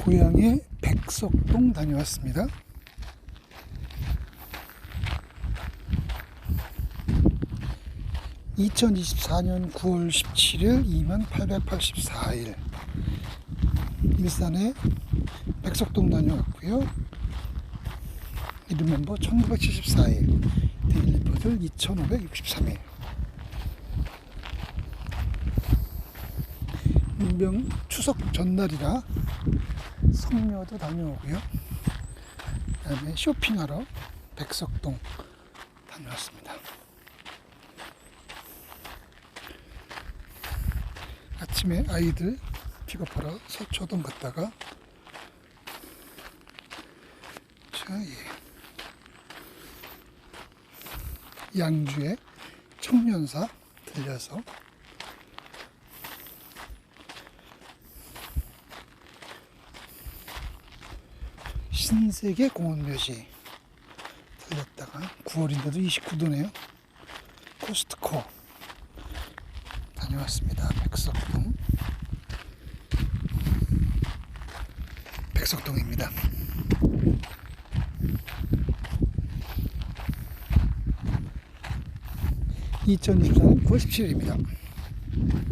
고향의 백석동 다녀왔습니다. (2024년 9월 17일) (2884일) 일산에 백석동 다녀왔고요. 이름 멤버 1974일 데일리버들 2563일 민병 추석 전날이라 성묘도 다녀오고요. 그 다음에 쇼핑하러 백석동 다녀왔습니다. 아침에 아이들 픽업하러 서초동 갔다가 자, 예. 양주에 청년사 들려서 신세계 공원 묘지 들렸다가 9월인데도 29도네요. 코스트코 다녀왔습니다. 백석동 백석동입니다. 2024년 9월 17일입니다.